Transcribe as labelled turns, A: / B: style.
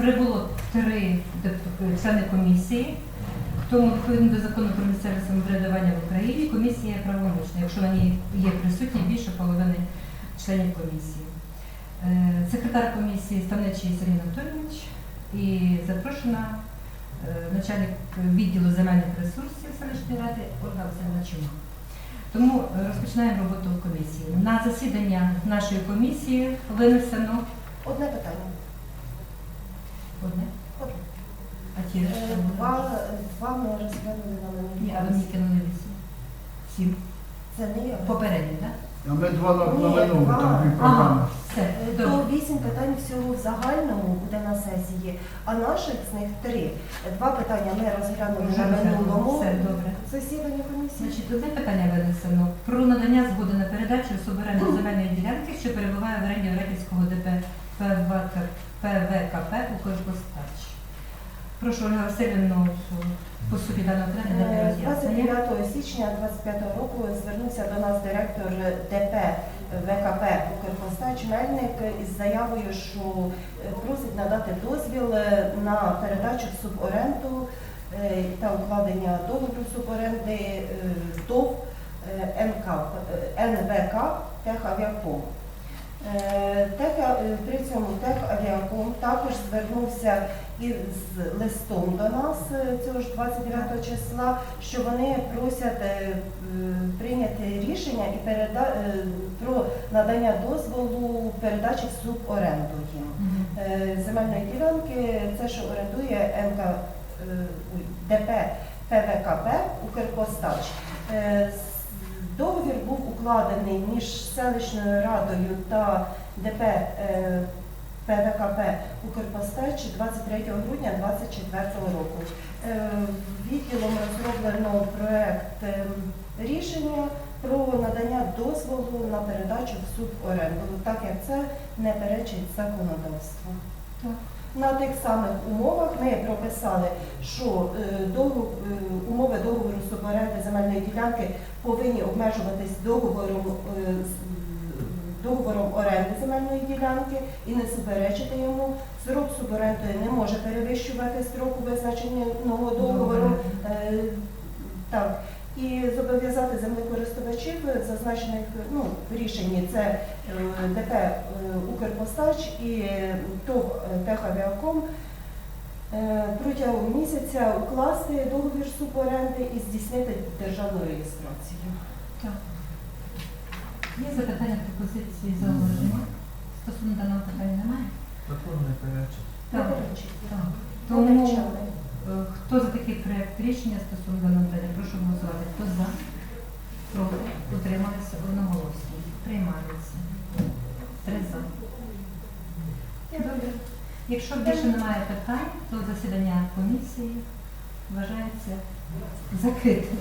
A: Прибуло три члени комісії. Тому відповідно до закону про місцеве самоврядування в Україні комісія правомочна, якщо на ній є присутні більше половини членів комісії. Е, Секретар комісії Ставничий Сергій Анатолійович і запрошена е, начальник відділу земельних ресурсів селищної ради Ольга Васильівна Чума. Тому е, розпочинаємо роботу комісії. На засідання нашої комісії винесено
B: Одне питання.
A: одне.
B: Одне.
A: А ті
B: Е,
A: решта?
B: Два, два ми розглянули на
A: Ні, а ви мені кинули вісім. Сім.
B: Це не я.
A: Попередні, так?
C: А ми два на на там дві програми.
A: Ага, все,
B: Е, То вісім питань всього в загальному буде на сесії, а наших з них три. Два питання ми розглянули
A: Вже
B: на минулому
A: Все, добре.
B: засіданні комісії.
A: Значить, одне питання винесено про надання згоди на передачу суверенної земельної ділянки, що перебуває в оренді Ореківського ДП ПВК ПВКП «Укрпостач». Прошу Ольга Васильівну по суті даного питання дати
B: Е, 29 січня 25 року звернувся до нас директор ДП ВКП Укрпостач Мельник із заявою, що е, просить надати дозвіл е, на передачу в суборенду е, та укладення договору суборенди ТОВ НВК Техавіаком. Тех- е, При цьому Техавіаком також звернувся із листом до нас е, цього ж 29 числа, що вони просять е, прийняти рішення і переда... е, про надання дозволу передачі в суборенду їм. Е, Земельної ділянки, це що орендує НК е, ДП ПВКП Укрпостач. Договір був укладений між селищною радою та ДП ПВКП Укрпостач 23 грудня 2024 року. Е, Відділом розроблено проект е, рішення про надання дозволу на передачу в суборенду, так як це не перечить законодавству. На тих самих умовах ми прописали, що е, е, умови договору суборенди земельної ділянки повинні обмежуватись договором, договором оренди земельної ділянки і не суперечити йому. Срок суборенди не може перевищувати строку визначеного договору. Е, Так. І зобов'язати землекористувачів, зазначених ну, в рішенні, це е, ДП е, Укрпостач і е, ТОВ е, Техавіаком е, протягом місяця укласти договір суборенди і здійснити державну реєстрацію.
A: Так. Є запитання, пропозиції, зауваження? Стосовно даного питання немає?
D: Закон не перечить.
A: Так. Так. Тому Е, Хто за такий проект рішення стосовно даного питання? Прошу голосувати. Хто за? Проти? Утрималися одноголосно. Приймається. Три за. Добре. Якщо більше немає питань, то засідання комісії вважається закритим.